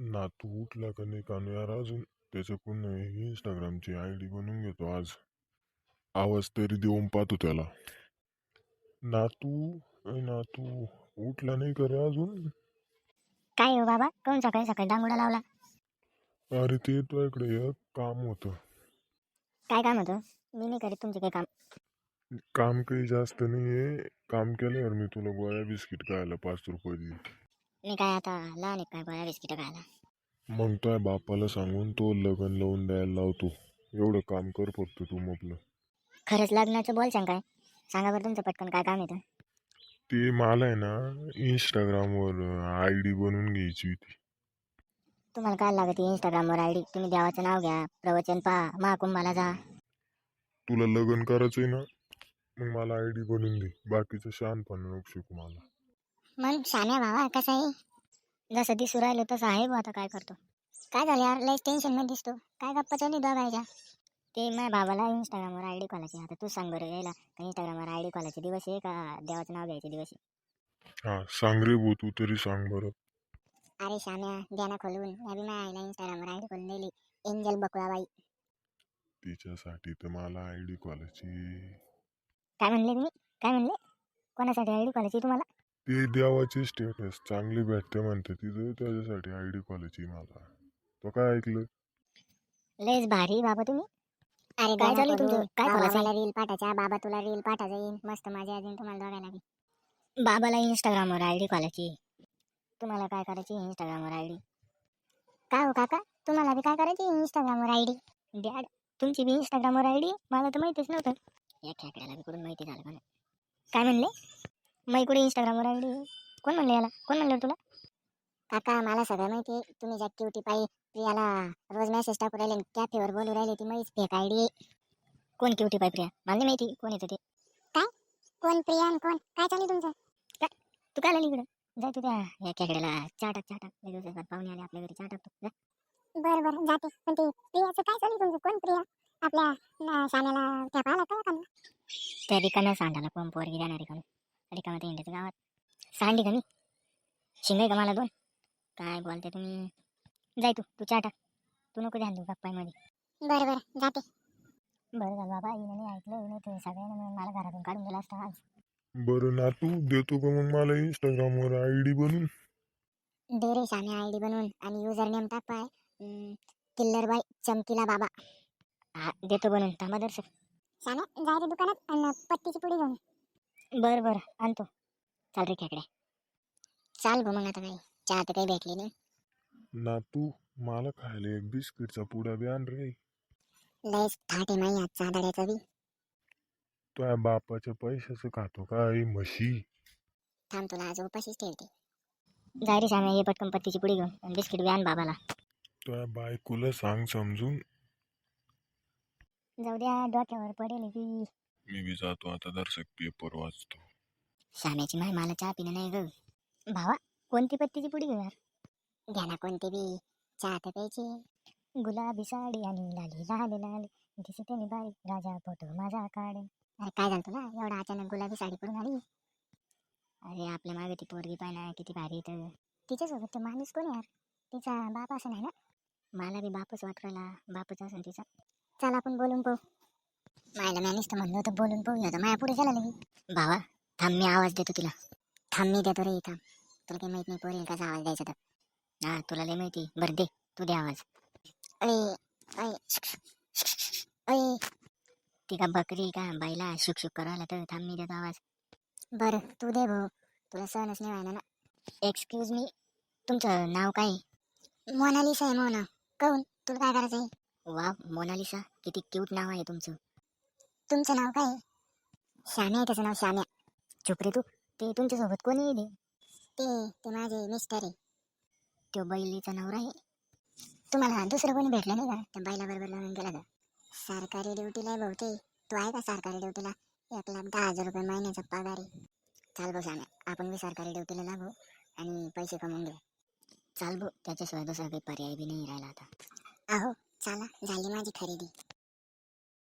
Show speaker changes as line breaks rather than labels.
नातू उठला का नाही का नाही यार अजून? त्याच्याकडून इंस्टाग्रामची आय डी बनवून घेतो आज. आवाज तरी देऊन पाहतो त्याला. नातू अय नातू उठला नाही का रे अजून?
काय हो बाबा? कोण सकाळी सकाळी डांगुडा लावला?
अरे ते तुझ्याकडे एक काम होतं.
काय काम होतं? मी नाही करीत तुमचे काही काम.
काम काही जास्त नाही आहे काम केल्यावर मी तुला गोळ्या बिस्किट खायला पाच रुपये देईन.
मी काय आता लहान आहे काय गोळ्या बिस्किट खायला?
मग तुझ्या बापाला सांगून तो लग्न लावून द्यायला लावतो. एवढं काम कर फक्त तू आपलं
खरंच लग्नाचं बोल सांग काय सांगा बरं तुमचं पटकन काय काम येतं
ते मला आहे ना इंस्टाग्रामवर आय डी बनवून घ्यायची होती.
तुम्हाला काय लागत इंस्टाग्रामवर आय डी तुम्ही देवाचं नाव घ्या प्रवचन पहा महाकुंभाला जा.
तुला लग्न करायचंय ना मग मला आय डी बनवून दे. बाकीचं शहाणपणा नको शिकू मला
मग शान्या भावा कसं आहे? जसं दिसू राहिलो तसं आहे बुवा आता काय करतो. काय झालं यार? लयच टेन्शनमध्ये दिसतो. काय गप्पा चालली दोघायच्या ते माझ्या बाबाला इंस्टाग्रामवर आय डी कॉलाची आता तू सांग बरं यायला. का इंस्टाग्रामवर आय डी कॉलाचे दिवस आहे का देवाचं नाव घ्यायचे दिवस
हा सांग रे भाऊ तू तरी सांग बरं.
अरे शाम्या द्याना खोलून. या बी माझ्या आईला इंस्टाग्रामवर आय डी खोलून दिली. एंजल बकुळाबाई.
तिच्यासाठी तर मला आय डी कॉलाची
काय म्हणले तुम्ही? काय म्हणले? कोणासाठी आय डी कॉलाची तुम्हाला?
ते देवाची स्टेटस चांगली भेटते म्हणते. तिथं त्याच्यासाठी आय डी कॉलाची मला तो काय ऐकलं?
लयच भारी बाबा तुम्ही. अरे काय चालू तुमचं? काय मला रील पाठायच्या बाबा तुला रील पाठा जाईन मस्त मजा येईल तुम्हाला दोघायला बी बाबाला इंस्टाग्रामवर आय डी कॉलाची तुम्हाला काय करायची इंस्टाग्रामवर आय डी काय हो काका? तुम्हाला बी काय करायची इंस्टाग्रामवर आय डी डॅड तुमची बी इंस्टाग्रामवर आय डी मला तर माहितीच नव्हतं. या खेकड्याला बी कुठून माहिती झालं का नाही काय म्हणले? मी कुठे इंस्टाग्रामवर आय डी कोण म्हणले याला? कोण म्हणलं तुला? काका मला सगळं माहिती आहे. तुम्ही ज्या क्युटी पायी प्रियाला रोज मेसेज टाकू राहिले कॅफेवर बोलू राहिले ती माहीत फेक आय डी कोण क्युटी पाय प्रिया? मला नाही माहिती. कोण येतं ते? काय? कोण प्रिया आणि कोण? काय चालू तुमचं? काय तू काय आली इकडं? जाय तू त्या या खेकड्याला चहा टाक चहा टाक. लय दिवसात पाहुणे आले आपल्या घरी चहा टाकतो. जा.
बरं बरं. जाते. पण ते प्रियाचं काय चालू तुमचं? कोण प्रिया? आपल्या शाण्याला त्या पाहिला का
त्या रिकाम्या सांडाला कोण पोरगी देणार रिकामा ते इंडियाच्या गावात. सांडी कमी. शिंगाय का मला दोन? काय बोलते तुम्ही? जाय तू तू चहा टाक. तू नको ध्यान देऊ गप्पामध्ये.
बरं बरं जाते.
बरं झालं बाबा हिने नाही ऐकलं नाही तर सगळ्यांना मिळून मला घरातून काढून दिला असता आज.
बरं नातू देतो का मग मला इंस्टाग्रामवर आय डी बनवून?
दे रे शाने आय डी बनवून. आणि युजर नेम टाक पाय. किल्लर बाय चमकीला बाबा.
हा देतो बनवून. थांबा दर्शक.
शाने जाय रे दुकानात आणि पत्तीची पुडी घेऊन
बरं बरं. आणतो. चाल रे खेकड्या चाल बा मग आता काही. चहा तर काही भेटली नाही.
नातू मला खायला एक बिस्किटचा पुडा बी आण रे.
लयच थाटे माई आजचा आदाड्याचा बी.
तुझ्या बापाच्या पैशाचं खातो काय म्हशी?
थांब तुला आज उपाशीच ठेवते.
जाय रे श्याम्या ये पटकन पत्तीची पुडी घेऊन आणि बिस्किट बी आण बाबाला.
तुझ्या बायकोला सांग समजून.
जाऊ द्या डोक्यावर पडेल की
मी बी जातो आता दर्शक पेपर वाचतो
श्याम्याची माय मला चहा पिणं नाही ग. भावा कोणती पत्तीची पुडी घेऊ यार
घ्या ना कोणते बी. चहा तर प्यायची.
गुलाबी साडी आणि लाली लाल लाल. दिसते नि बाई राजा फोटो माझा काढ.
अरे काय झालं तुला? एवढा अचानक गुलाबी साडी पडून आली?
अरे आपल्या मागे ती पोरगी पाय ना किती भारी तर.
तिच्यासोबत तो माणूस कोण यार? तिचा बाप असं नाही ना?
मला बी बापच वाटवायला बापच असेल तिचा.
चल आपण बोलून पाहू. मायला मॅनेज तर म्हणलं होतं बोलून पाहू आता माया पुढे झाला लगे
भावा थांब मी आवाज देतो तिला.
थांब मी देतो रे इथं तुला काही माहीत नाही पोरील कसा आवाज द्यायचा तर.
हा तुला लय माहिती. बरं दे. तू दे आवाज.
अय अय
ती का बकरी का बाईला शुक शुक करायला तर? थांब मी देतो आवाज.
बरं तू दे भाऊ. तुला सहनच नाही व्हायला ना.
एक्सक्यूज मी तुमचं नाव काय?
मोनालिसा आहे मोना. कहून तुला काय करायचं आहे
वा मोनालिसा. किती क्यूट नाव आहे तुमचं.
तुमचं नाव काय? श्याम्या आहे त्याचं नाव श्याम्या
चुप रे तू. ते तुमच्यासोबत कोणी येते
ते ते माझे मिस्टर आहे.
तो बैलीचा नवरा आहे.
तुम्हाला दुसरं कोणी भेटलं नाही का? त्या बाईला बरोबर लावून गेला का? सरकारी ड्युटीला आहे भाऊ ते तू आहे का सरकारी ड्युटीला एक लाख दहा हजार रुपये महिन्याचा पगार आहे. चाल भाऊ श्याम्या आपण बी सरकारी ड्युटीला लागू आणि पैसे कमवून घेऊ.
चाल भाऊ त्याच्याशिवाय दुसरा काही पर्याय बी नाही राहिला आता.
अहो चला झाली माझी खरेदी.